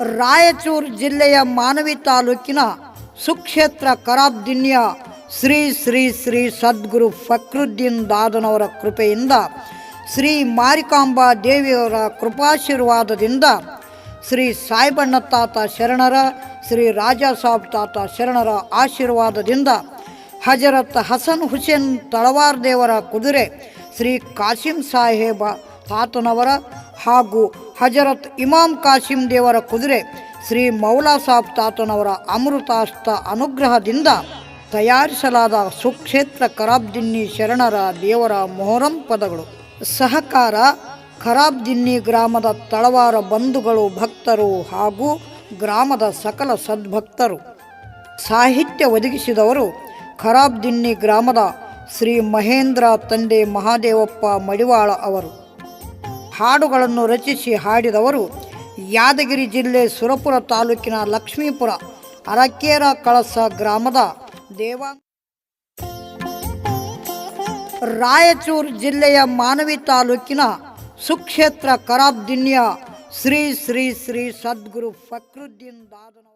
ರಾಯಚೂರು ಜಿಲ್ಲೆಯ ಮಾನವಿ ತಾಲೂಕಿನ ಸುಕ್ಷೇತ್ರ ಕರಾಬ್ದಿನ್ಯ ಶ್ರೀ ಶ್ರೀ ಶ್ರೀ ಸದ್ಗುರು ಫಕ್ರುದ್ದೀನ್ ದಾದನವರ ಕೃಪೆಯಿಂದ ಶ್ರೀ ಮಾರಿಕಾಂಬಾ ದೇವಿಯವರ ಕೃಪಾಶೀರ್ವಾದದಿಂದ ಶ್ರೀ ಸಾಯಿಬಣ್ಣ ತಾತ ಶರಣರ, ಶ್ರೀ ರಾಜಾ ಸಾಬ್ ತಾತ ಶರಣರ ಆಶೀರ್ವಾದದಿಂದ ಹಜರತ್ ಹಸನ್ ಹುಸೇನ್ ತಳವಾರ್ ದೇವರ ಕುದುರೆ ಶ್ರೀ ಕಾಸಿಂ ಸಾಹೇಬ ತಾತನವರ ಹಾಗೂ ಹಜರತ್ ಇಮಾಮ್ ಕಾಸಿಂ ದೇವರ ಕುದುರೆ ಶ್ರೀ ಮೌಲಾ ಸಾಬ್ ತಾತನವರ ಅಮೃತಾಸ್ತ ಅನುಗ್ರಹದಿಂದ ತಯಾರಿಸಲಾದ ಸುಕ್ಷೇತ್ರ ಕರಾಬ್ದಿನ್ನಿ ಶರಣರ ದೇವರ ಮೊಹರಂ ಪದಗಳು. ಸಹಕಾರ ಖರಾಬ್ದಿನ್ನಿ ಗ್ರಾಮದ ತಳವಾರ ಬಂಧುಗಳು ಭಕ್ತರು ಹಾಗೂ ಗ್ರಾಮದ ಸಕಲ ಸದ್ಭಕ್ತರು. ಸಾಹಿತ್ಯ ಒದಗಿಸಿದವರು ಖರಾಬ್ದಿನ್ನಿ ಗ್ರಾಮದ ಶ್ರೀ ಮಹೇಂದ್ರ ತಂದೆ ಮಹಾದೇವಪ್ಪ ಮಡಿವಾಳ ಅವರು. ಹಾಡುಗಳನ್ನು ರಚಿಸಿ ಹಾಡಿದವರು ಯಾದಗಿರಿ ಜಿಲ್ಲೆ ಸುರಪುರ ತಾಲೂಕಿನ ಲಕ್ಷ್ಮೀಪುರ, ಅರಕೇರ ಕಳಸ ಗ್ರಾಮದ ದೇವಾ ರಾಯಚೂರು ಜಿಲ್ಲೆಯ ಮಾನವಿ ತಾಲೂಕಿನ ಸುಕ್ಷೇತ್ರ ಕರಾಬ್ದಿನ್ಯ ಶ್ರೀ ಶ್ರೀ ಶ್ರೀ ಸದ್ಗುರು ಫಕ್ರುದ್ದೀನ್ ದಾದನ